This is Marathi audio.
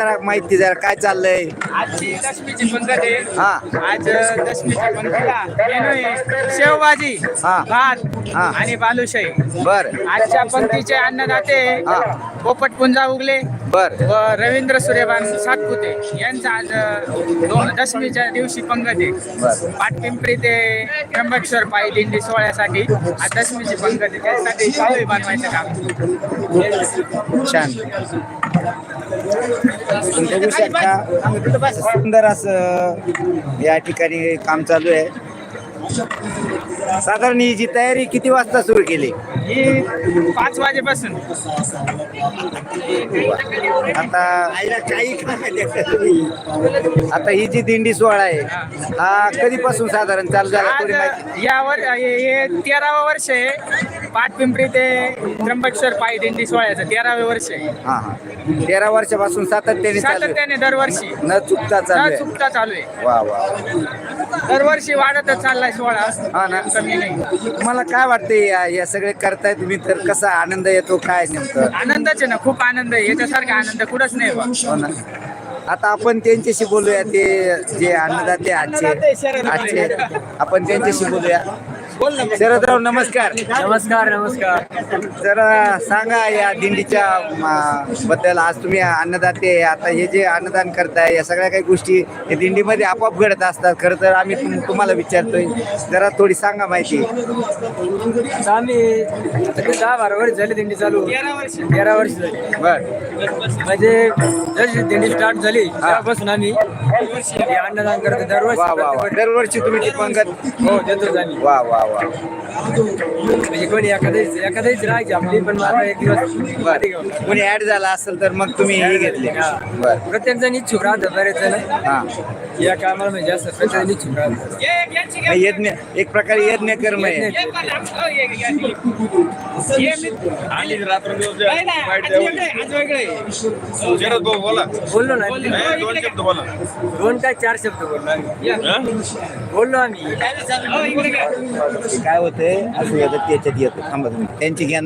जरा माहिती जरा काय चाललंय. आजची दशमीची पंगत आहे. हा. आज दशमीच्या पंगतीला मेनू आहे. शेवभाजी हा. भात हा. आणि बालुशाही. बर. आजच्या पंक्तीचे अन्नदाते हा. पोपट पुंजा उगले बर. व रवींद्र सूर्यबान सातपुते. यांचं आज अ, दोन दशमीच्या दिवशी पंगत आहे. पाटपिंपरी ते त्र्यंबकेश्वर पायी दिंडी सोहळ्यासाठी आज दशमीची पंगत आहे. त्यासाठी शाळी बनवायचं काम. छान. बघू शकता सुंदर असं या ठिकाणी काम चालू आहे. साधारण ही जी तयारी किती वाजता सुरू केली? ही पाच वाजेपासून. आता आता ही जी दिंडी सोहळा आहे हा कधीपासून साधारण चालू झाला? यावर हे तेरावं वर्ष आहे. पाटपिंपरी ते त्र्यंबकेश्वर पायी दिंडी सोहळ्याचं तेरावे वर्ष आहे. हा हा. तेरा वर्षापासून सातत्याने चालू आहे. सातत्याने दरवर्षी. न चुकता चालू न आहे चुकता चालू आहे. वा वा. दरवर्षी वाढतच चाललाय सोहळा. हा ना. कमी नाही. तुम्हाला काय वाटते या या सगळे करताय तुम्ही तर कसा आनंद येतो काय नेमकं? आनंदच ना. खूप आनंद आहे. याच्यासारखा आनंद कुठंच नाही बा. हो ना. आता आपण त्यांच्याशी बोलूया. ते जे अन्नदाते आजचे आजचे आपण त्यांच्याशी बोलूया. शरदराव नमस्कार. नमस्कार नमस्कार. जरा सांगा या दिंडीच्या म, बद्दल. आज तुम्ही अन्नदाते आता हे जे अन्नदान करताय या सगळ्या काही गोष्टी या दिंडीमध्ये आपोआप घडत असतात. खरं तर आम्ही तुम- तुम्हाला विचारतोय. जरा थोडी सांगा माहिती. आता आम्ही आता ते दहा बारा वर्ष झाली दिंडी चालू. तेरा वर्ष. झाली. बर. म्हणजे जशी दिंडी स्टार्ट झाली तेव्हापासून आम्ही हे अन्नदान करतो. दरवर्षी वा वा वा. प्रत्येक दरवर्षी तुम्ही ती पंगत वर्षी. हो देतोच आम्ही. वा वा वा. म्हणजे कोणी एखाद्याच एखाद्याच राहायची आपली पण आता एक दिवस आधी घेऊन. कोणी ऍड झाला असेल तर मग तुम्ही हे घेतले. बर. प्रत्येक जण इच्छुक राहतं बरेच जण. हा. या कामाला म्हणजे जास्त प्रत्येक जण इच्छुक राहतं मग यज्ञ एक प्रकारे यज्ञ कर्म आहे. शरद भाऊ बोला बोललो ना. नाही, दोन शब्द बोला दोन काय चार शब्द बोललो आम्ही. बोललो आम्ही. हो, काय होतंय? असं याच्यात त्याच्यात येतं. थांबा तुम्ही. त्यांची घेणार